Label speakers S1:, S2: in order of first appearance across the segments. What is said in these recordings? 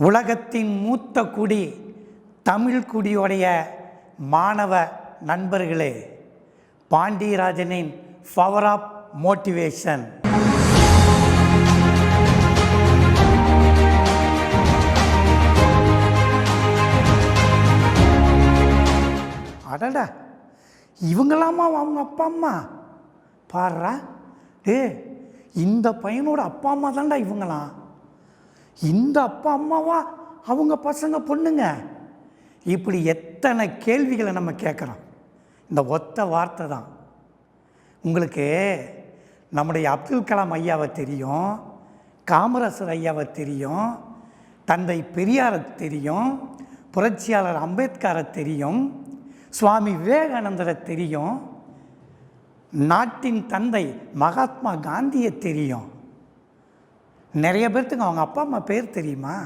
S1: உலகத்தின் மூத்த குடி தமிழ் குடியுடைய மாணவ நண்பர்களே பாண்டியராஜனின் பவர் ஆஃப் மோட்டிவேஷன் அடடா இவங்களாமா அவங்க அப்பா அம்மா? பாடுறா டே இந்த பையனோட அப்பா அம்மா தான்டா இவங்களாம். இந்த அப்பா அம்மாவா? அவங்க பசங்க பொண்ணுங்க. இப்படி எத்தனை கேள்விகளை நம்ம கேட்குறோம். இந்த ஒத்த வார்த்தை தான். உங்களுக்கு நம்முடைய அப்துல் கலாம் ஐயாவை தெரியும் காமராசர் ஐயாவை தெரியும் தந்தை பெரியாரை தெரியும் புரட்சியாளர் அம்பேத்கரை தெரியும் சுவாமி விவேகானந்தரை தெரியும் நாட்டின் தந்தை மகாத்மா காந்தியை தெரியும். நிறைய பேர்த்துக்கு அவங்க அப்பா அம்மா பேர் தெரியுமா?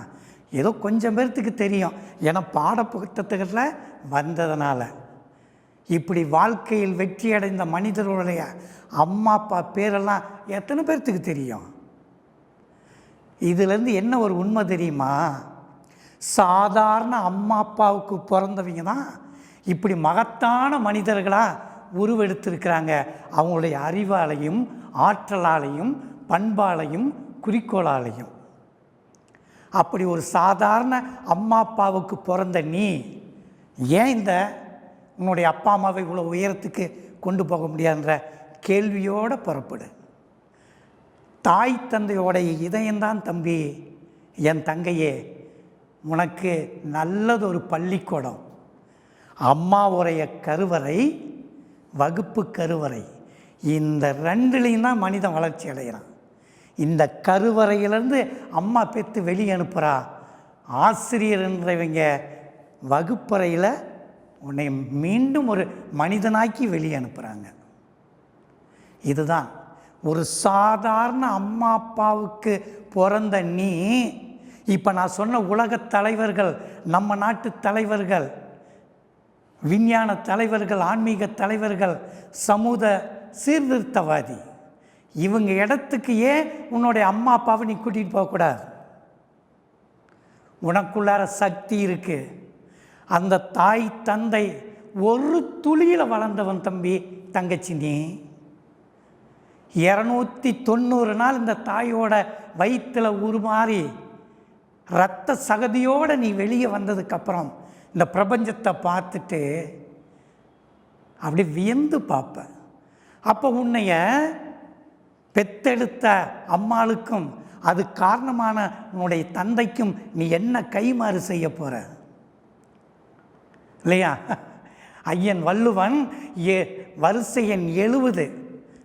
S1: ஏதோ கொஞ்சம் பேர்த்துக்கு தெரியும். ஏன்னா பாடப்புத்தகத்தில் வந்ததுனால. இப்படி வாழ்க்கையில் வெற்றி அடைந்த மனிதர்களுடைய அம்மா அப்பா பேரெல்லாம் எத்தனை பேர்த்துக்கு தெரியும்? இதுலேருந்து என்ன ஒரு உண்மை தெரியுமா? சாதாரண அம்மா அப்பாவுக்கு பிறந்தவங்க தான் இப்படி மகத்தான மனிதர்களாக உருவெடுத்திருக்கிறாங்க. அவங்களுடைய அறிவாலையும் ஆற்றலாலையும் பண்பாலையும் குறிக்கோளாலையும். அப்படி ஒரு சாதாரண அம்மா அப்பாவுக்கு பிறந்த நீ ஏன் இந்த உன்னுடைய அப்பா அம்மாவை இவ்வளோ உயரத்துக்கு கொண்டு போக முடியாதுன்ற கேள்வியோடு புறப்படு. தாய் தந்தையோடைய இதயம்தான் தம்பி என் தங்கையே உனக்கு நல்லது ஒரு பள்ளிக்கூடம். அம்மாவுடைய கருவறை வகுப்பு கருவறை இந்த ரெண்டுலேயும் தான் மனிதன் வளர்ச்சி அடைகிறான். இந்த கருவறையிலேருந்து அம்மா பெற்று வெளியே அனுப்புகிறா ஆசிரியர்ன்றவங்க வகுப்பறையில் உன்னை மீண்டும் ஒரு மனிதனாக்கி வெளியே அனுப்புகிறாங்க இதுதான். ஒரு சாதாரண அம்மா அப்பாவுக்கு பிறந்த நீ இப்போ நான் சொன்ன உலகத் தலைவர்கள் நம்ம நாட்டு தலைவர்கள் விஞ்ஞான தலைவர்கள் ஆன்மீக தலைவர்கள் சமூக சீர்திருத்தவாதி. இவங்க இடத்துக்கு ஏன் உன்னுடைய அம்மா அப்பாவை நீ கூட்டிகிட்டு போகக்கூடாது உனக்குள்ளார சக்தி இருக்கு. அந்த தாய் தந்தை ஒரு துளியில் வளர்ந்தவன் தம்பி தங்கச்சி நீ. இரநூத்தி தொண்ணூறு நாள் இந்த தாயோட வயிற்றில் உருமாறி ரத்த சகதியோடு நீ வெளியே வந்ததுக்கப்புறம் இந்த பிரபஞ்சத்தை பார்த்துட்டு அப்படி வியந்து பார்ப்ப. அப்போ உன்னைய பெத்தெடுத்த அம்மாளுக்கும் அது காரணமான உன்னுடைய தந்தைக்கும் நீ என்ன கைமாறு செய்ய போகிற இல்லையா? ஐயன் வள்ளுவன் ஏ வரிசை எண் எழுவது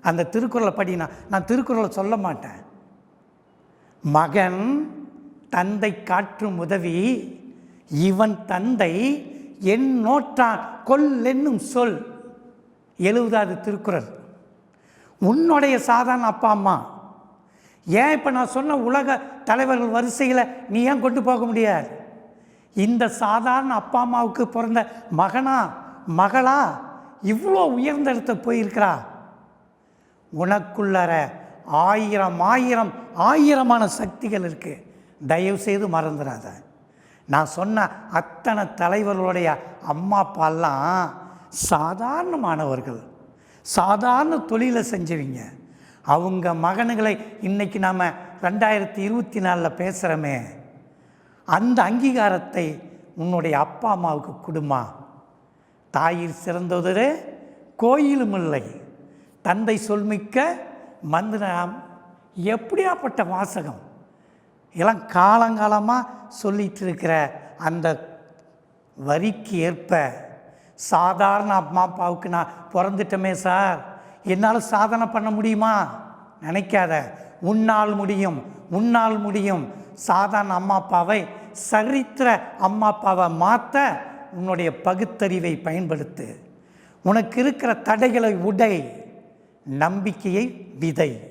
S1: அந்த திருக்குறளை படினா நான் திருக்குறளை சொல்ல மாட்டேன். மகன் தந்தை காற்றும் உதவி இவன் தந்தை என் நோட்டான் கொல் என்னும் சொல். எழுவதாது திருக்குறள். உன்னுடைய சாதாரண அப்பா அம்மா. ஏன் இப்போ நான் சொன்ன உலக தலைவர்கள் வரிசையில் நீ ஏன் கொண்டு போக முடியாது? இந்த சாதாரண அப்பா அம்மாவுக்கு பிறந்த மகனா மகளா இவ்வளோ உயர்ந்த இடத்த போயிருக்கிறா? உனக்குள்ளற ஆயிரம் ஆயிரம் ஆயிரமான சக்திகள் இருக்குது தயவு செய்து மறந்துடாத நான் சொன்ன அத்தனை தலைவர்களுடைய அம்மா அப்பாலாம் சாதாரணமானவர்கள். சாதாரண தொழிலை செஞ்சவங்க. அவங்க மகன்களை இன்றைக்கி நாம் ரெண்டாயிரத்தி இருபத்தி நாலில் பேசுகிறோமே அந்த அங்கீகாரத்தை உன்னுடைய அப்பா அம்மாவுக்கு கொடுமா. தாயில் சிறந்ததொரு கோயிலும் இல்லை. தந்தை சொல்மிக்க மந்திரம் எப்படியாப்பட்ட வாசகம். எல்லாம் காலங்காலமாக சொல்லிட்டு இருக்கிற அந்த வரிக்கு ஏற்ப சாதாரண அம்மா அப்பாவுக்கு நான் பிறந்துட்டோமே சார். என்னால் சாதனை பண்ண முடியுமா? நினைக்காத. உன்னால் முடியும். உன்னால் முடியும். சாதாரண அம்மா அப்பாவை சரித்திர அம்மா அப்பாவை மாற்ற உன்னுடைய பகுத்தறிவை பயன்படுத்து. உனக்கு இருக்கிற தடைகளை உடை நம்பிக்கையை விதை.